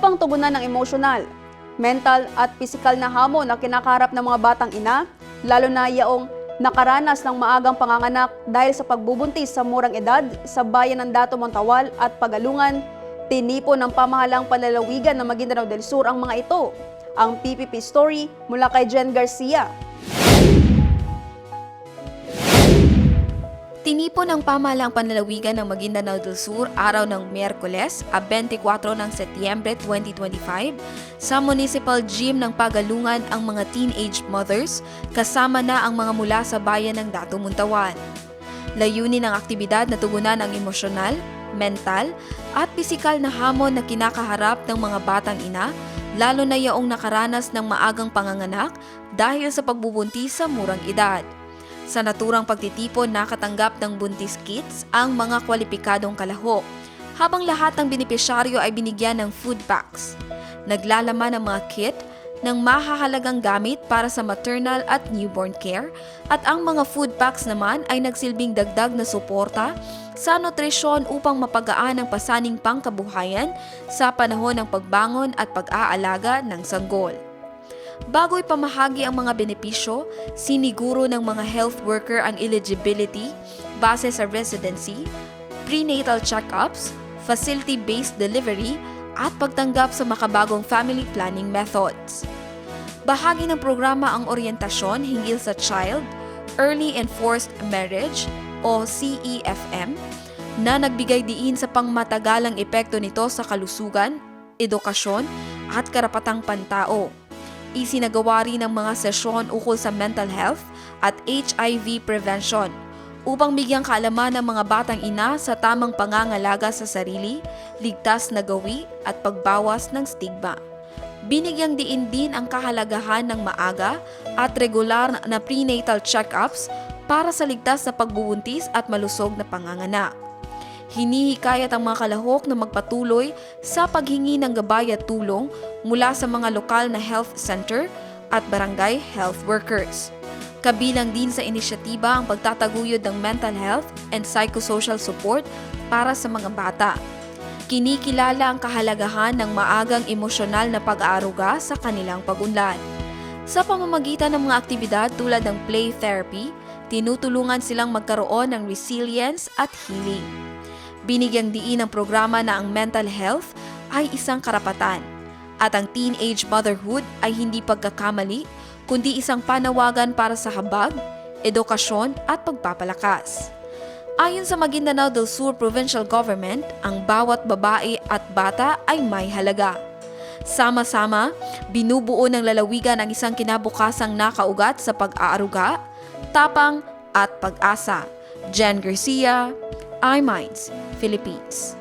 upang tugunan ng emosyonal, mental at pisikal na hamon na kinakaharap ng mga batang ina, lalo na yaong nakaranas ng maagang panganganak dahil sa pagbubuntis sa murang edad sa bayan ng Dato Montawal at Pagalungan, tinipo ng pamahalang panlalawigan ng Maguindanao del Sur ang mga ito. Ang PPP story mula kay Jen Garcia. Tinipo ng pamahalaang panlalawigan ng Maguindanao del Sur araw ng Miyerkules, a 24 ng Setyembre 2025, sa Municipal Gym ng Pagalungan ang mga teenage mothers kasama na ang mga mula sa bayan ng Dato Muntawan. Layunin ng aktibidad na tugunan ang emosyonal, mental at pisikal na hamon na kinakaharap ng mga batang ina, lalo na yaong nakaranas ng maagang panganganak dahil sa pagbubuntis sa murang edad. Sa naturang pagtitipon nakatanggap ng buntis kits ang mga kwalipikadong kalahok, habang lahat ng benepisyaryo ay binigyan ng food packs. Naglalaman ang mga kit ng mahahalagang gamit para sa maternal at newborn care at ang mga food packs naman ay nagsilbing dagdag na suporta sa nutrisyon upang mapagaan ang pasaning pangkabuhayan sa panahon ng pagbangon at pag-aalaga ng sanggol. Bago ipamahagi ang mga benepisyo, siniguro ng mga health worker ang eligibility base sa residency, prenatal check-ups, facility-based delivery, at pagtanggap sa makabagong family planning methods. Bahagi ng programa ang oryentasyon hinggil sa Child, Early and Forced Marriage o CEFM na nagbigay diin sa pangmatagalang epekto nito sa kalusugan, edukasyon at karapatang pantao. Isinagawa rin ng mga sesyon ukol sa mental health at HIV prevention upang bigyang kaalaman ng mga batang ina sa tamang pangangalaga sa sarili, ligtas na gawi at pagbawas ng stigma. Binigyang diin din ang kahalagahan ng maaga at regular na prenatal check-ups para sa ligtas na pagbubuntis at malusog na panganganak. Hinihikayat ang mga kalahok na magpatuloy sa paghingi ng gabay at tulong mula sa mga lokal na health center at barangay health workers. Kabilang din sa inisyatiba ang pagtataguyod ng mental health and psychosocial support para sa mga bata. Kinikilala ang kahalagahan ng maagang emosyonal na pag-aaruga sa kanilang pagunlad. Sa pamamagitan ng mga aktibidad tulad ng play therapy, tinutulungan silang magkaroon ng resilience at healing. Binigyang diin ng programa na ang mental health ay isang karapatan at ang teenage motherhood ay hindi pagkakamali kundi isang panawagan para sa habag, edukasyon at pagpapalakas. Ayon sa Maguindanao del Sur Provincial Government, ang bawat babae at bata ay may halaga. Sama-sama, binubuo ng lalawigan ang isang kinabukasang nakaugat sa pag-aaruga, tapang at pag-asa. Jen Garcia, iMinds, Philippines.